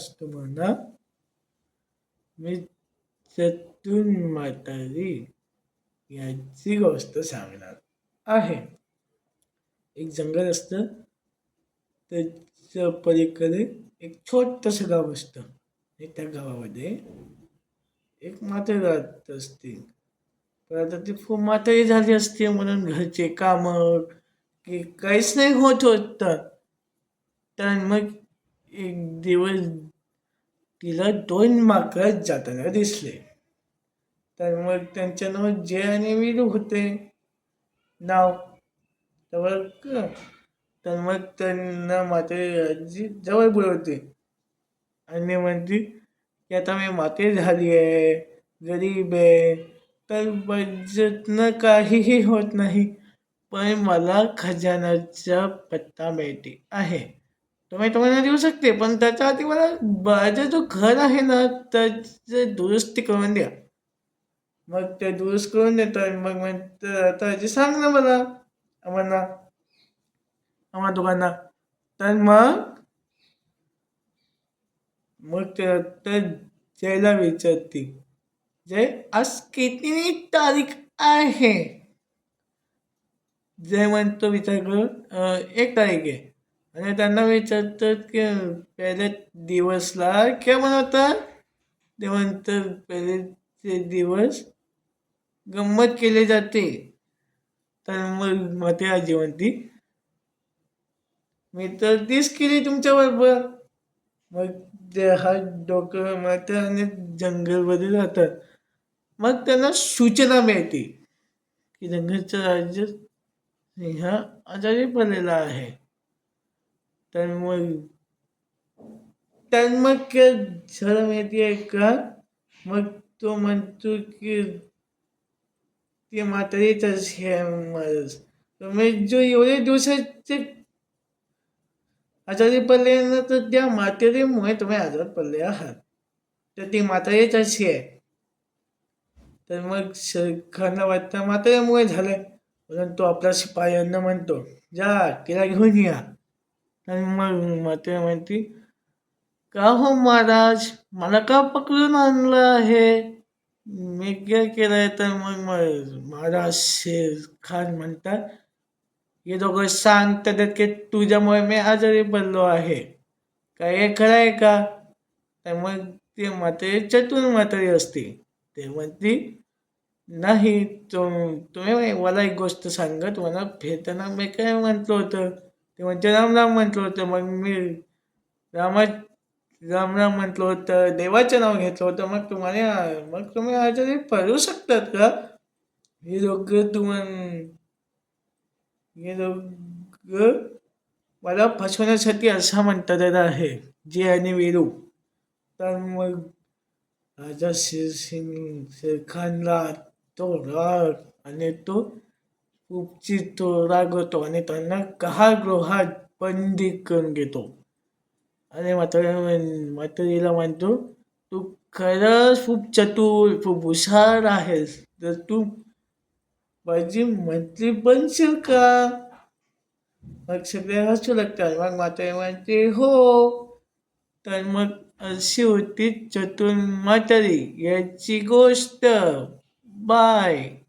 असतो म्हणा. मी म्हातारी याची गोष्ट सांगणार आहे. एक जंगल असतं. त्याच्या पलीकडे एक छोटंसं गाव असतं. आणि त्या गावामध्ये एक म्हातारी राहत असते. पण आता ती खूप म्हातारी झाली असते म्हणून घरचे कामं की काहीच नाही होत होतं. तर मग एक दिवस तिला दोन माकड जाताना दिसले. तर मग त्यांच्या नाव जे आणि वीर होते. नाव तर क. तर मग त्यांना म्हातारी जवळ बोलवते. आणि म्हणते की आता मी माते झाली आहे गरीब आहे. तर बजेटनं काहीही होत नाही. पण मला खजानाचा पत्ता मिळते आहे. तुम्हाला देऊ शकते पण त्याच्या आधी मला माझं जो घर आहे ना त्याचे दुरुस्ती करून द्या. मग ते दुरुस्त करून देतात मग म्हणतं आता सांग ना मला. आम्हाला आम्हा दोघांना. तर मग मग ते तर जयला विचारते. जय आज किती तारीख आहे? जय म्हणतो विचार करून एक तारीख आहे. आणि त्यांना विचारतात की पहिल्या दिवसला काय म्हणतात ते म्हणतात पहिले ते दिवस गंमत केली जाते. तर मग मते आजी म्हणती मी तर तीच केली तुमच्याबरोबर. मग ते हा डोकं मात्र आणि जंगलमध्ये राहतात. मग त्यांना सूचना मिळते की जंगलचं राज्य ह्या आजारी पडलेला आहे. तर मग तर मग झालं माहिती आहे का मग तो म्हणतो की ते म्हातारीचाच हे आहे माझं मग जो एवढे दिवसाचे आजारी पडले ना तर त्या म्हातारीमुळे तुम्ही आजार पडले आहात. तर ती म्हातारीचाच हे. आहे तर मग सरकारला वाटतं म्हातारीमुळे झालं म्हणून तो आपल्या शिपायांना म्हणतो जा तिला घेऊन या. तर मग म्हातारी म्हणती का हो महाराज मला का पकडून आणलं आहे? मी काय केलंय? तर मग महाराज शेर खान म्हणतात हे दोघं सांगतात की तुझ्यामुळे मी आजारी पडलो आहे. काय हे खरं आहे का? तर मग ते म्हातारी चतुर म्हातारी असते ते म्हणती नाही तुम तुम्ही मला एक गोष्ट सांगत मला फिरताना मी काय म्हटलं होतं? ते राम राम म्हटलं होतं मग मी रामा राम राम म्हटलं होतं देवाचं नाव घेतलं होतं मग तुम्हाला मग तुम्ही आजारी पडू शकतात का? हे दोघं तुम्हाला हे दोघं मला फसवण्यासाठी असा म्हणतात आहे जे आणि वेरू. तर मग राजा शिरसिंग शेरखानला तो राग आणि तो उपचित चिडतो रागवतो आणि त्यांना गृहात बंदी करून घेतो. आणि म्हातारी म्हातारीला म्हणतो तू खरंच खूप चतुर खूप हुशार आहेस. तर तू माझी मंत्री बनशील का? मग सगळे हसू लागतात. मग म्हातारी म्हणते हो. तर मग अशी होती चतुर म्हातारी. याची गोष्ट बाय.